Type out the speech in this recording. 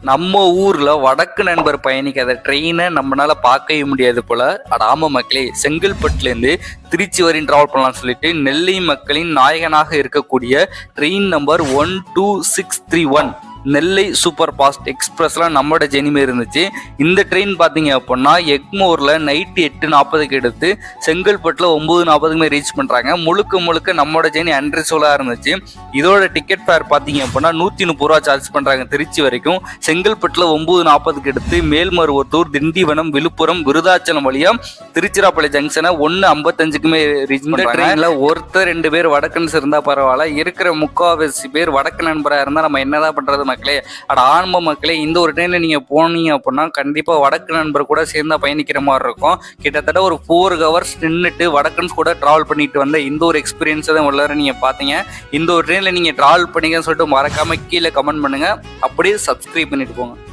நம்ம ஊர்ல வடக்கு நண்பர் பயணிக்காத ட்ரெயினை நம்மளால பார்க்கவே முடியாது போல. அடாம மக்களே செங்கல்பட்டுல இருந்து திருச்சி வரையும் டிராவல் பண்ணலாம்னு சொல்லிட்டு நெல்லை மக்களின் நாயகனாக இருக்கக்கூடிய train number one two six three one Nellai super fast எக்ஸ்பிரஸ்லாம் நம்மளோட ஜெனிமே இருந்துச்சு. இந்த ட்ரெயின் பார்த்தீங்க அப்படின்னா எக்மோரில் நைட்டு எட்டு நாற்பதுக்கு எடுத்து செங்கல்பட்டில் ஒம்பது நாற்பதுக்குமே ரீச் பண்ணுறாங்க முழுக்க முழுக்க நம்மளோட ஜெனி அன்ரிசோலாக இருந்துச்சு. இதோட டிக்கெட் ஃபேர் பார்த்தீங்க அப்படின்னா நூற்றி முப்பது ரூபா சார்ஜ் பண்ணுறாங்க திருச்சி வரைக்கும். செங்கல்பட்டில் ஒம்பது நாற்பதுக்கு எடுத்து மேல்மருவத்தூர் திண்டிவனம் விழுப்புரம் விருதாச்சலம் வழியாக திருச்சிராப்பள்ளி ஜங்ஷனை ஒன்று ஐம்பத்தஞ்சுக்குமே ரீச் ட்ரெயினில் ஒருத்தர் ரெண்டு பேர் வடக்கன்ஸ் இருந்தால் பரவாயில்ல. இருக்கிற முக்கால்வாசி பேர் வடக்கு நண்பராக இருந்தால் நம்ம என்னதான் பண்ணுறது மக்களே? அட ஆன்ம மக்களே இந்த ஒரு ட்ரெயினில் நீங்கள் போனீங்க அப்படின்னா கண்டிப்பாக வடக்கு நண்பர் கூட சேர்ந்தா பயணிக்கிற மாதிரி இருக்கும். கிட்டத்தட்ட ஒரு ஃபோர் ஹவர்ஸ் நின்றுட்டு வடக்கன்ஸ் கூட ட்ராவல் பண்ணிட்டு வந்த இந்த ஒரு எக்ஸ்பீரியன்ஸை தான் உள்ளார நீங்கள் பார்த்தீங்க. இந்த ஒரு ட்ரெயினில் நீங்கள் ட்ராவல் பண்ணீங்கன்னு சொல்லிட்டு மறக்காமல் கீழே கமெண்ட் பண்ணுங்கள் அப்படியே சப்ஸ்கிரைப் பண்ணிட்டு போங்க.